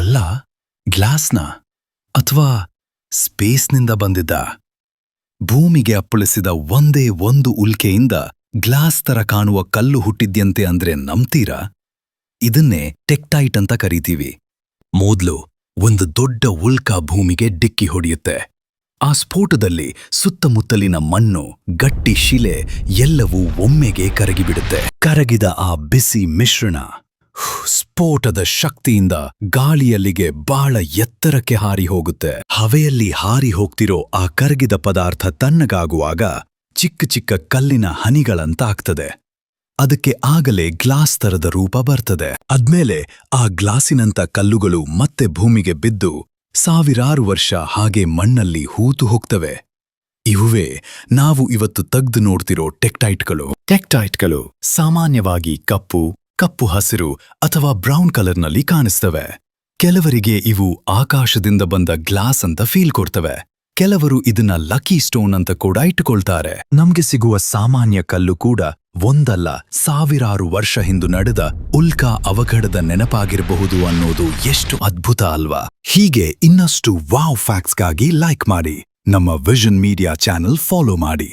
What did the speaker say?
ಕಲ್ಲ ಗ್ಲಾಸ್ನ ಅಥವಾ ಸ್ಪೇಸ್ನಿಂದ ಬಂದಿದ್ದ. ಭೂಮಿಗೆ ಅಪ್ಪಳಿಸಿದ ಒಂದೇ ಒಂದು ಉಲ್ಕೆಯಿಂದ ಗ್ಲಾಸ್ ತರ ಕಾಣುವ ಕಲ್ಲು ಹುಟ್ಟಿದ್ಯಂತೆ ಅಂದ್ರೆ ನಂಬ್ತೀರಾ? ಇದನ್ನೇ ಟೆಕ್ಟೈಟ್ ಅಂತ ಕರೀತೀವಿ. ಮೊದ್ಲು ಒಂದು ದೊಡ್ಡ ಉಲ್ಕಾ ಭೂಮಿಗೆ ಡಿಕ್ಕಿ ಹೊಡೆಯುತ್ತೆ. ಆ ಸ್ಫೋಟದಲ್ಲಿ ಸುತ್ತಮುತ್ತಲಿನ ಮಣ್ಣು, ಗಟ್ಟಿ ಶಿಲೆ ಎಲ್ಲವೂ ಒಮ್ಮೆಗೆ ಕರಗಿಬಿಡುತ್ತೆ. ಕರಗಿದ ಆ ಬಿಸಿ ಮಿಶ್ರಣ. ಸ್ಫೋಟದ ಶಕ್ತಿಯಿಂದ ಗಾಳಿಯಲ್ಲಿಗೆ ಬಹಳ ಎತ್ತರಕ್ಕೆ ಹಾರಿ ಹೋಗುತ್ತೆ. ಹವೆಯಲ್ಲಿ ಹಾರಿ ಹೋಗ್ತಿರೋ ಆ ಕರಗಿದ ಪದಾರ್ಥ ತಣ್ಣಗಾಗುವಾಗ ಚಿಕ್ಕ ಚಿಕ್ಕ ಕಲ್ಲಿನ ಹನಿಗಳಂತಾಗ್ತದೆ. ಅದಕ್ಕೆ ಆಗಲೇ ಗ್ಲಾಸ್ ತರದ ರೂಪ ಬರ್ತದೆ. ಅದ್ಮೇಲೆ ಆ ಗ್ಲಾಸಿನಂತ ಕಲ್ಲುಗಳು ಮತ್ತೆ ಭೂಮಿಗೆ ಬಿದ್ದು ಸಾವಿರಾರು ವರ್ಷ ಹಾಗೆ ಮಣ್ಣಲ್ಲಿ ಹೂತು ಹೋಗ್ತವೆ. ಇವುವೇ ನಾವು ಇವತ್ತು ತಗ್ದು ನೋಡ್ತಿರೋ ಟೆಕ್ಟೈಟ್ಗಳು. ಟೆಕ್ಟೈಟ್ಗಳು ಸಾಮಾನ್ಯವಾಗಿ ಕಪ್ಪು ಕಪ್ಪು ಹಸಿರು ಅಥವಾ ಬ್ರೌನ್ ಕಲರ್ನಲ್ಲಿ ಕಾಣಿಸ್ತವೆ. ಕೆಲವರಿಗೆ ಇವು ಆಕಾಶದಿಂದ ಬಂದ ಗ್ಲಾಸ್ ಅಂತ ಫೀಲ್ ಕೊಡ್ತವೆ. ಕೆಲವರು ಇದನ್ನ ಲಕ್ಕಿ ಸ್ಟೋನ್ ಅಂತ ಕೂಡ ಇಟ್ಟುಕೊಳ್ತಾರೆ. ನಮ್ಗೆ ಸಿಗುವ ಸಾಮಾನ್ಯ ಕಲ್ಲು ಕೂಡ ಒಂದಲ್ಲ, ಸಾವಿರಾರು ವರ್ಷ ಹಿಂದು ನಡೆದ ಉಲ್ಕಾ ಅವಘಡದ ನೆನಪಾಗಿರಬಹುದು ಅನ್ನೋದು ಎಷ್ಟು ಅದ್ಭುತ ಅಲ್ವಾ? ಹೀಗೆ ಇನ್ನಷ್ಟು ವಾವ್ ಫ್ಯಾಕ್ಟ್ಸ್ಗಾಗಿ ಲೈಕ್ ಮಾಡಿ. ನಮ್ಮ ವಿಷನ್ ಮೀಡಿಯಾ ಚಾನೆಲ್ ಫಾಲೋ ಮಾಡಿ.